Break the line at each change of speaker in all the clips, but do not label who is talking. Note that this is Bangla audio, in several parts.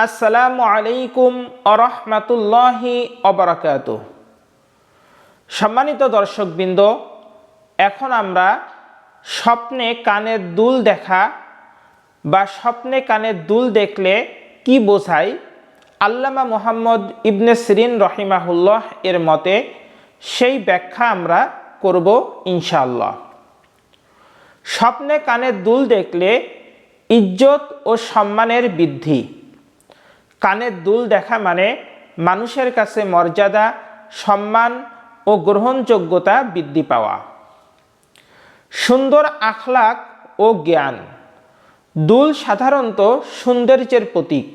আসসালামু আলাইকুম আরহামাতুল্লাহি অবরাকাত সম্মানিত দর্শকবৃন্দ, এখন আমরা স্বপ্নে কানের দুল দেখা বা স্বপ্নে কানের দুল দেখলে কি বোঝায়? আল্লামা মোহাম্মদ ইবনে সিরিন রহিমাহুল্লাহ এর মতে সেই ব্যাখ্যা আমরা করব ইনশাআল্লাহ। স্বপ্নে কানের দুল দেখলে ইজ্জত ও সম্মানের বৃদ্ধি। কানের দুল দেখা মানে মানুষের কাছে মর্যাদা, সম্মান ও গ্রহণযোগ্যতা বৃদ্ধি পাওয়া। সুন্দর আখলাক ও জ্ঞান। দুল সাধারণত সৌন্দর্যের প্রতীক।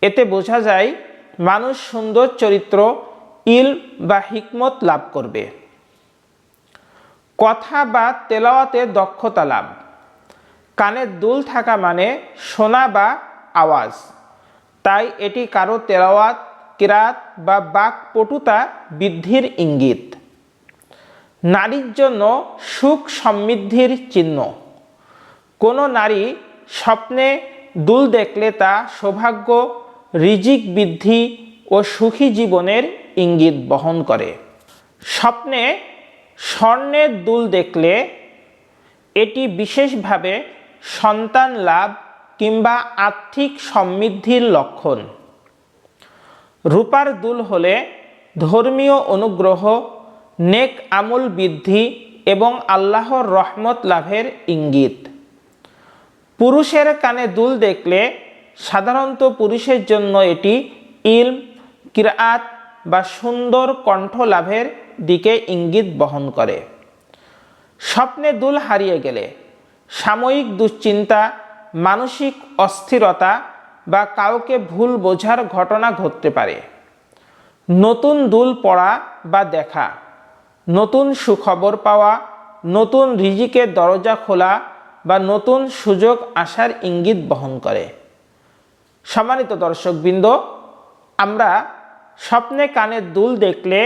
এতে বোঝা যায় মানুষ সুন্দর চরিত্র, ইল বা হিকমত লাভ করবে। কথা বা তেলাওয়াতে দক্ষতা লাভ। কানের দুল থাকা মানে শোনা বা আওয়াজ। তাই এটি কারও তেলাওয়াত, কিরাত বা বাক পটুতা বৃদ্ধির ইঙ্গিত। নারীর জন্য সুখ সমৃদ্ধির চিহ্ন। কোনো নারী স্বপ্নে দুল দেখলে তা সৌভাগ্য, রিজিক বৃদ্ধি ও সুখী জীবনের ইঙ্গিত বহন করে। স্বপ্নে স্বর্ণের দুল দেখলে এটি বিশেষভাবে সন্তান লাভ কিংবা আর্থিক সমৃদ্ধির লক্ষণ। রূপার দুল হলে ধর্মীয় অনুগ্রহ, নেক আমল বৃদ্ধি এবং আল্লাহর রহমত লাভের ইঙ্গিত। পুরুষের কানে দুল দেখলে সাধারণত পুরুষের জন্য এটি ইলম কিরাত বা সুন্দর কণ্ঠ লাভের দিকে ইঙ্গিত বহন করে। স্বপ্নে দুল হারিয়ে গেলে সাময়িক দুশ্চিন্তা মানসিক অস্থিরতা বা কাউকে ভুল বোঝার ঘটনা ঘটতে পারে। নতুন দুল পড়া বা দেখা, নতুন সুখবর পাওয়া, নতুন রিজিকের দরজা খোলা বা নতুন সুযোগ আসার ইঙ্গিত বহন করে। সম্মানিত দর্শকবৃন্দ, আমরা স্বপ্নে কানের দুল দেখলে,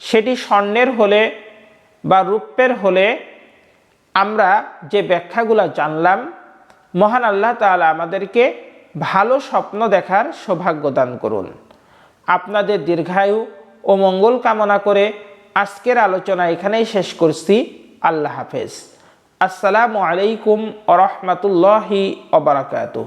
সেটি স্বর্ণের হলে বা রূপের হলে আমরা যে ব্যাখ্যাগুলো জানলাম মহান আল্লাহ তালা আমাদেরকে ভালো স্বপ্ন দেখার সৌভাগ্য দান করুন। আপনাদের দীর্ঘায়ু ও মঙ্গল কামনা করে আজকের আলোচনা এখানেই শেষ করছি। আল্লাহ হাফেজ। আসসালামু আলাইকুম আরহামতুল্লাহি রহমতুল্লাহি অবরাকাতুহ